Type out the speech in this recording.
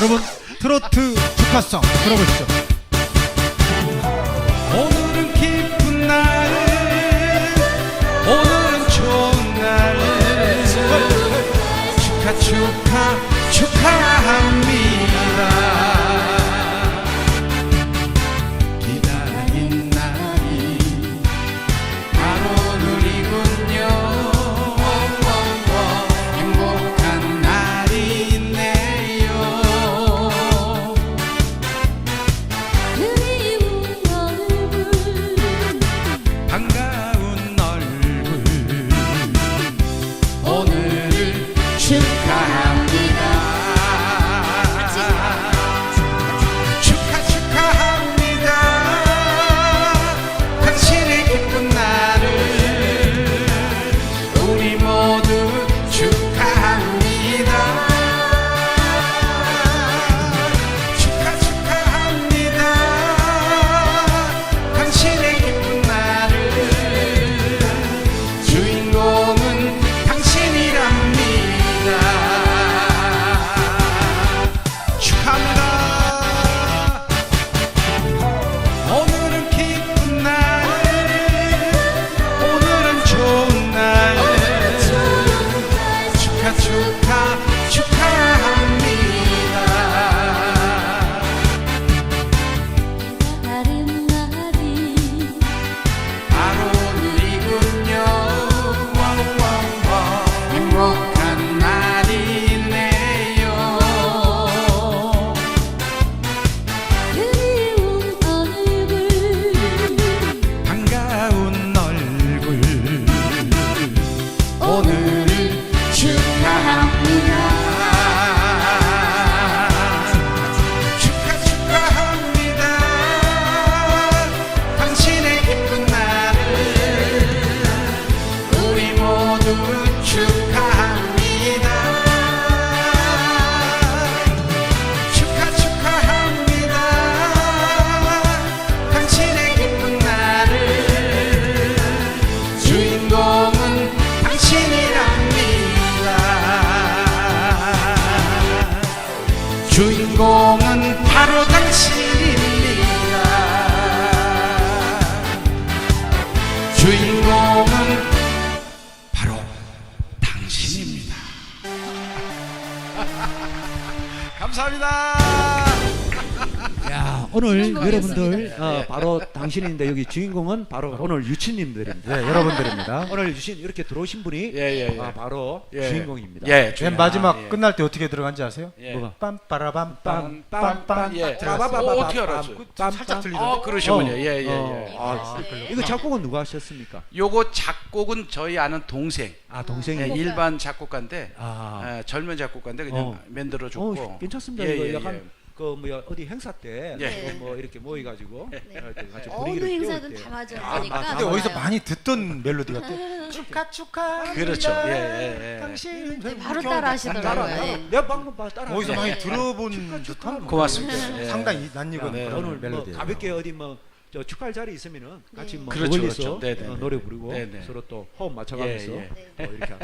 트로트 축하송 들어보시죠. 오늘은 기쁜 날 오늘은 좋은 날 축하 축하 축하 축하합니다. 축하 축하합니다. 당신의 기쁜 날을 우리 모두 주인공은 바로 당신입니다. 주인공은 바로 당신입니다. 감사합니다. 야 오늘. 여러분들 어, 바로 당신인데 여기 주인공은 바로 오늘 유치님들입니다. 네, 여러분들입니다. 오늘 유치 이렇게 들어오신 분이 예, 예, 예. 아, 바로 예. 주인공입니다. 예, 맨 마지막 예. 끝날 때 어떻게 들어간지 아세요? 예. 뭐가? 빰빠라밤 빰, 빰, 빰빰빰 빰, 예. 들어갔어요. 어, 어떻게 알았어요? 그 살짝 들리던데. 아 그러시군요. 어, 예, 예, 예. 어, 아, 이거 작곡은 누가 하셨습니까? 요거 작곡은 저희 아는 동생, 아 동생이. 예, 일반 작곡가인데 아, 예, 젊은 작곡가인데 그냥 어. 만들어 줬고. 어, 괜찮습니다. 예, 이거 예, 약간 예. 그 뭐야 어디 행사 때 예. 뭐 이렇게 모여가지고 네. 이렇게 같이 어느 분위기를 행사든 때. 다 맞아 아, 그러니까 맞아. 근데 어디서 맞아요. 많이 듣던 멜로디 같아. 축하 축하. 그렇죠. 예, 예, 예. 당신 네, 바로 따라 하시더라고요. 따라, 예. 내가 방금 봐 따라. 어디서 많이 네. 들어본 듯한 고맙습니다. 예. 상당히 낯익은 네. 그런 오늘 뭐 멜로디. 가볍게 어디 뭐 저 축하할 자리 있으면은 같이 네. 뭐 그렇죠, 그렇죠. 네, 네, 어, 네. 노래 부르고 네, 네. 서로 또 호흡 맞춰가면서 예, 뭐 이렇게